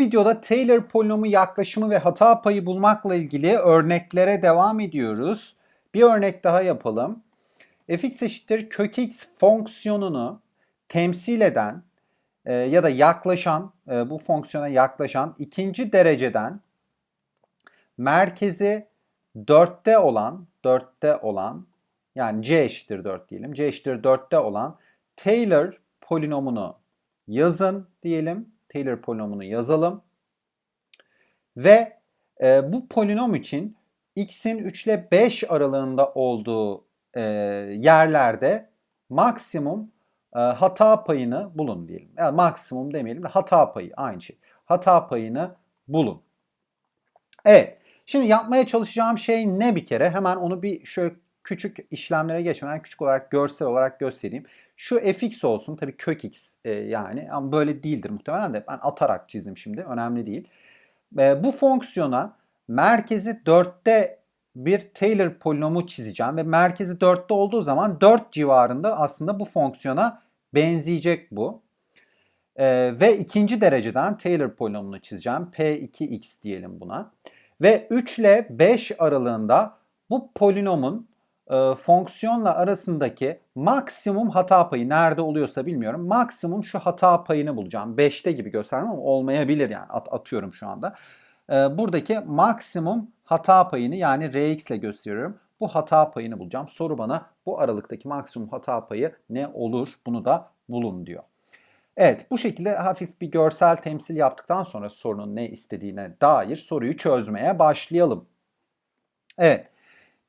videoda Taylor polinomu yaklaşımı ve hata payı bulmakla ilgili örneklere devam ediyoruz. Bir örnek daha yapalım. fx eşittir kök x fonksiyonunu temsil eden e, ya da yaklaşan, e, bu fonksiyona yaklaşan ikinci dereceden merkezi 4'te olan, 4'te olan yani c eşittir 4 diyelim. c eşittir 4'te olan Taylor polinomunu yazın diyelim. Taylor polinomunu yazalım. Ve e, bu polinom için x'in 3 ile 5 aralığında olduğu e, yerlerde maksimum e, hata payını bulun diyelim. Yani maksimum demeyelim de hata payı aynı şey. Hata payını bulun. Evet. Şimdi yapmaya çalışacağım şey ne bir kere? Hemen onu bir şöyle küçük işlemlere geçmeden küçük olarak görsel olarak göstereyim. Şu fx olsun tabii kök x e, yani ama böyle değildir muhtemelen de ben atarak çizdim şimdi önemli değil. E, bu fonksiyona merkezi 4'te bir Taylor polinomu çizeceğim ve merkezi 4'te olduğu zaman 4 civarında aslında bu fonksiyona benzeyecek bu. E, ve ikinci dereceden Taylor polinomunu çizeceğim. P2x diyelim buna. Ve 3 ile 5 aralığında bu polinomun e, fonksiyonla arasındaki maksimum hata payı nerede oluyorsa bilmiyorum. Maksimum şu hata payını bulacağım. 5'te gibi göstermem olmayabilir yani At, atıyorum şu anda. E, buradaki maksimum hata payını yani Rx ile gösteriyorum. Bu hata payını bulacağım. Soru bana bu aralıktaki maksimum hata payı ne olur? Bunu da bulun diyor. Evet bu şekilde hafif bir görsel temsil yaptıktan sonra sorunun ne istediğine dair soruyu çözmeye başlayalım. Evet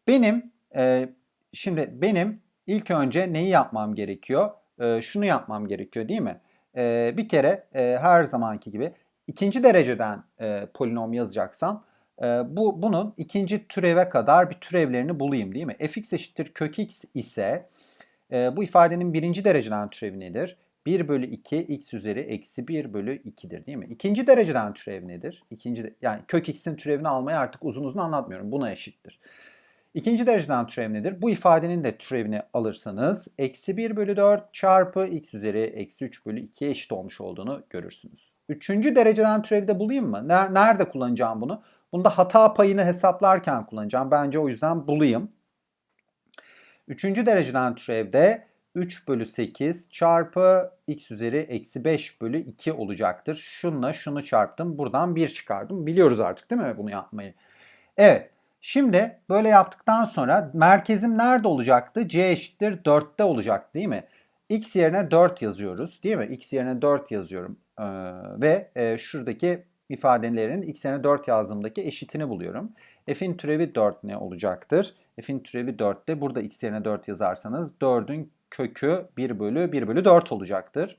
benim e, şimdi benim ilk önce neyi yapmam gerekiyor? E, şunu yapmam gerekiyor değil mi? E, bir kere e, her zamanki gibi ikinci dereceden e, polinom yazacaksam e, bu bunun ikinci türeve kadar bir türevlerini bulayım değil mi? fx eşittir kök x ise e, bu ifadenin birinci dereceden türevi nedir? 1 bölü 2 x üzeri eksi 1 bölü 2'dir değil mi? İkinci dereceden türev nedir? İkinci de, yani kök x'in türevini almayı artık uzun uzun anlatmıyorum. Buna eşittir. İkinci dereceden türev nedir? Bu ifadenin de türevini alırsanız eksi 1 bölü 4 çarpı x üzeri eksi 3 bölü 2'ye eşit olmuş olduğunu görürsünüz. Üçüncü dereceden türevi de bulayım mı? Nerede kullanacağım bunu? Bunda hata payını hesaplarken kullanacağım. Bence o yüzden bulayım. Üçüncü dereceden türevde 3 bölü 8 çarpı x üzeri eksi 5 bölü 2 olacaktır. Şunla şunu çarptım. Buradan 1 çıkardım. Biliyoruz artık değil mi bunu yapmayı? Evet. Şimdi böyle yaptıktan sonra merkezim nerede olacaktı? c eşittir 4'te olacak değil mi? x yerine 4 yazıyoruz değil mi? x yerine 4 yazıyorum. Ee, ve e, şuradaki ifadelerin x yerine 4 yazdığımdaki eşitini buluyorum. f'in türevi 4 ne olacaktır? f'in türevi 4'te burada x yerine 4 yazarsanız 4'ün kökü 1 bölü 1 bölü 4 olacaktır.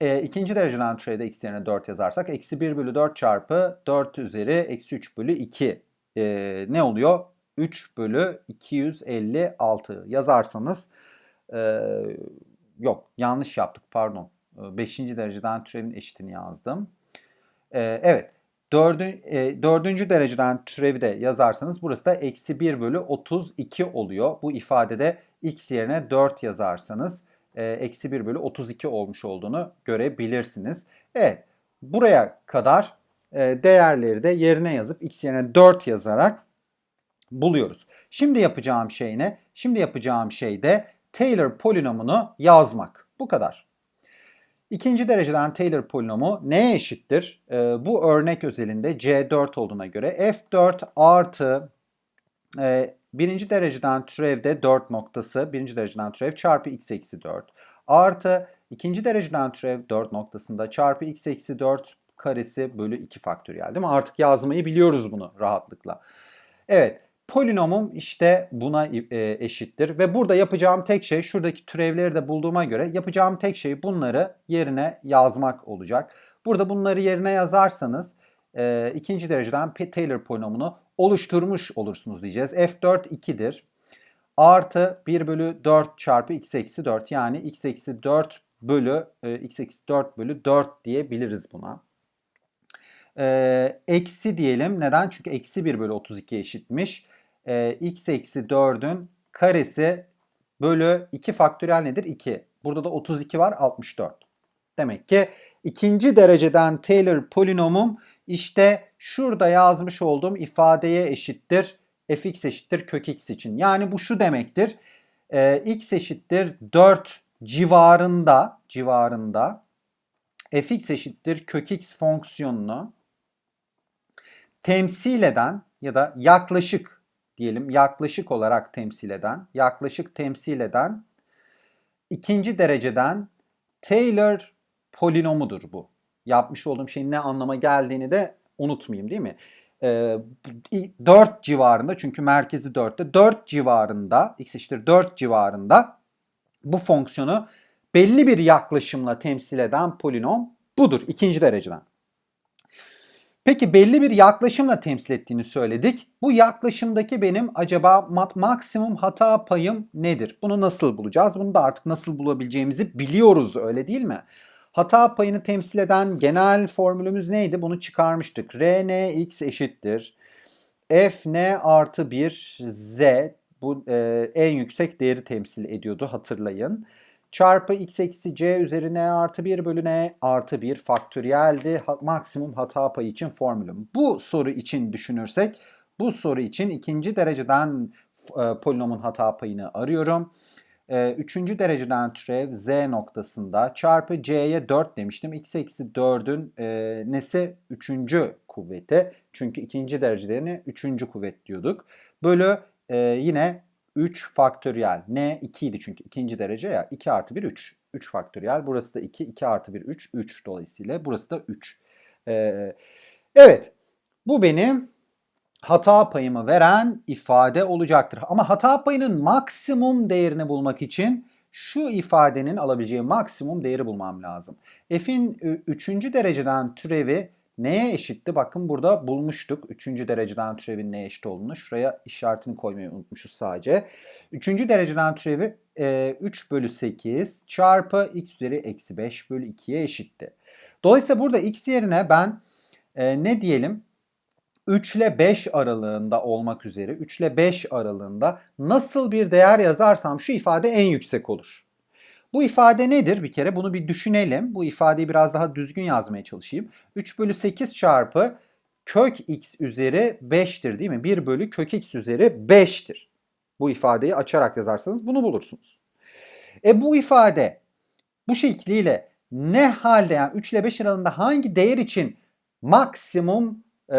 E, ikinci dereceden türevde x yerine 4 yazarsak eksi 1 bölü 4 çarpı 4 üzeri eksi 3 bölü 2 e, ne oluyor? 3 bölü 256 yazarsanız e, yok yanlış yaptık pardon. 5. dereceden türevin eşitini yazdım. E, evet dördü, dördüncü dereceden türevi de yazarsanız burası da eksi 1 bölü 32 oluyor. Bu ifadede x yerine 4 yazarsanız eksi 1 bölü 32 olmuş olduğunu görebilirsiniz. Evet buraya kadar değerleri de yerine yazıp x yerine 4 yazarak buluyoruz. Şimdi yapacağım şey ne? Şimdi yapacağım şey de Taylor polinomunu yazmak. Bu kadar. İkinci dereceden Taylor polinomu neye eşittir? E, bu örnek özelinde C4 olduğuna göre F4 artı e, birinci dereceden türevde 4 noktası birinci dereceden türev çarpı x eksi 4 artı ikinci dereceden türev 4 noktasında çarpı x eksi 4 karesi bölü 2 faktöriyel değil mi? Artık yazmayı biliyoruz bunu rahatlıkla. Evet polinomum işte buna e, eşittir ve burada yapacağım tek şey şuradaki türevleri de bulduğuma göre yapacağım tek şey bunları yerine yazmak olacak. Burada bunları yerine yazarsanız e, ikinci dereceden Taylor polinomunu oluşturmuş olursunuz diyeceğiz. F4 2'dir. Artı 1 bölü 4 çarpı x eksi 4 yani x eksi 4 bölü e, x eksi 4 bölü 4 diyebiliriz buna. E, eksi diyelim. Neden? Çünkü eksi 1 bölü 32 eşitmiş. E, x eksi 4'ün karesi bölü 2 faktöriyel nedir? 2. Burada da 32 var 64. Demek ki İkinci dereceden Taylor polinomum işte şurada yazmış olduğum ifadeye eşittir. fx eşittir kök x için. Yani bu şu demektir. Ee, x eşittir 4 civarında civarında fx eşittir kök x fonksiyonunu temsil eden ya da yaklaşık diyelim yaklaşık olarak temsil eden, yaklaşık temsil eden ikinci dereceden Taylor polinomudur bu. Yapmış olduğum şeyin ne anlama geldiğini de unutmayayım değil mi? Ee, 4 civarında çünkü merkezi 4'te 4 civarında x eşittir 4 civarında bu fonksiyonu belli bir yaklaşımla temsil eden polinom budur ikinci dereceden. Peki belli bir yaklaşımla temsil ettiğini söyledik. Bu yaklaşımdaki benim acaba maksimum hata payım nedir? Bunu nasıl bulacağız? Bunu da artık nasıl bulabileceğimizi biliyoruz öyle değil mi? Hata payını temsil eden genel formülümüz neydi? Bunu çıkarmıştık. Rnx eşittir. Fn artı 1 z bu e, en yüksek değeri temsil ediyordu hatırlayın çarpı x eksi c üzerine artı 1 bölü n artı 1 faktöriyeldi. Ha, maksimum hata payı için formülüm. Bu soru için düşünürsek bu soru için ikinci dereceden e, polinomun hata payını arıyorum. E, üçüncü dereceden türev z noktasında çarpı c'ye 4 demiştim. x eksi 4'ün e, nesi? Üçüncü kuvveti. Çünkü ikinci derecelerini üçüncü kuvvet diyorduk. Bölü e, yine 3 faktöriyel. N 2 idi çünkü ikinci derece ya. 2 artı 1 3. 3 faktöriyel. Burası da 2. 2 artı 1 3. 3 dolayısıyla. Burası da 3. Ee, evet. Bu benim hata payımı veren ifade olacaktır. Ama hata payının maksimum değerini bulmak için şu ifadenin alabileceği maksimum değeri bulmam lazım. F'in 3. dereceden türevi neye eşitti? Bakın burada bulmuştuk. Üçüncü dereceden türevin neye eşit olduğunu. Şuraya işaretini koymayı unutmuşuz sadece. Üçüncü dereceden türevi e, 3 bölü 8 çarpı x üzeri eksi 5 bölü 2'ye eşitti. Dolayısıyla burada x yerine ben e, ne diyelim? 3 ile 5 aralığında olmak üzere 3 ile 5 aralığında nasıl bir değer yazarsam şu ifade en yüksek olur. Bu ifade nedir? Bir kere bunu bir düşünelim. Bu ifadeyi biraz daha düzgün yazmaya çalışayım. 3 bölü 8 çarpı kök x üzeri 5'tir değil mi? 1 bölü kök x üzeri 5'tir. Bu ifadeyi açarak yazarsanız bunu bulursunuz. E bu ifade bu şekliyle ne halde yani 3 ile 5 aralığında hangi değer için maksimum e,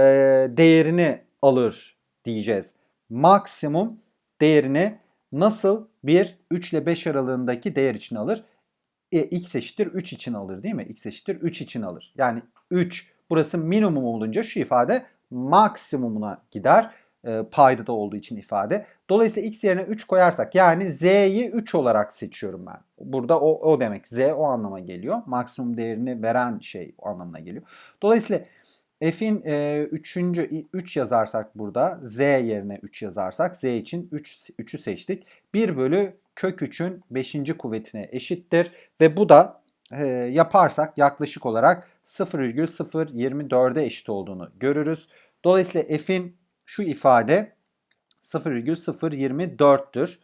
değerini alır diyeceğiz. Maksimum değerini nasıl bir 3 ile 5 aralığındaki değer için alır? E, x eşittir 3 için alır değil mi? x eşittir 3 için alır. Yani 3 burası minimum olunca şu ifade maksimumuna gider. E, payda da olduğu için ifade. Dolayısıyla x yerine 3 koyarsak yani z'yi 3 olarak seçiyorum ben. Burada o, o demek. z o anlama geliyor. Maksimum değerini veren şey o anlamına geliyor. Dolayısıyla F'in 3. E, 3 yazarsak burada Z yerine 3 yazarsak Z için 3 3'ü seçtik. 1 bölü kök 3'ün 5. kuvvetine eşittir ve bu da e, yaparsak yaklaşık olarak 0,024'e eşit olduğunu görürüz. Dolayısıyla F'in şu ifade 0,024'tür.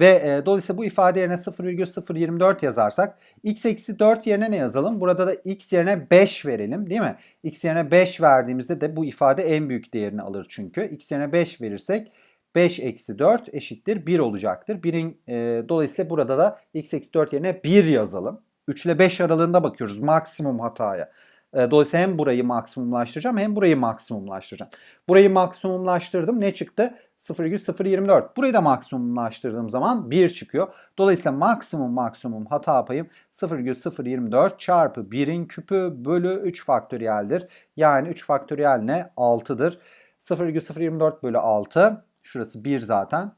Ve e, dolayısıyla bu ifade yerine 0,024 yazarsak x eksi 4 yerine ne yazalım? Burada da x yerine 5 verelim değil mi? x yerine 5 verdiğimizde de bu ifade en büyük değerini alır çünkü. x yerine 5 verirsek 5 eksi 4 eşittir 1 olacaktır. 1'in e, dolayısıyla burada da x eksi 4 yerine 1 yazalım. 3 ile 5 aralığında bakıyoruz maksimum hataya. E, dolayısıyla hem burayı maksimumlaştıracağım hem burayı maksimumlaştıracağım. Burayı maksimumlaştırdım. Ne çıktı? 0,024. Burayı da maksimumlaştırdığım zaman 1 çıkıyor. Dolayısıyla maksimum maksimum hata payım 0,024 çarpı 1'in küpü bölü 3 faktöriyeldir. Yani 3 faktöriyel ne? 6'dır. 0,024 bölü 6. Şurası 1 zaten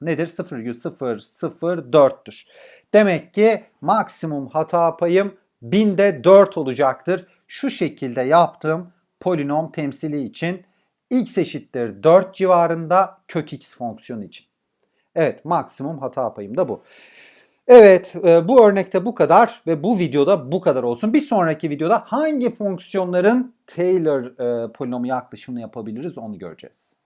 nedir? 0,004'tür. Demek ki maksimum hata payım binde 4 olacaktır. Şu şekilde yaptığım polinom temsili için x eşittir 4 civarında kök x fonksiyonu için. Evet maksimum hata payım da bu. Evet e, bu örnekte bu kadar ve bu videoda bu kadar olsun. Bir sonraki videoda hangi fonksiyonların Taylor e, polinomu yaklaşımını yapabiliriz onu göreceğiz.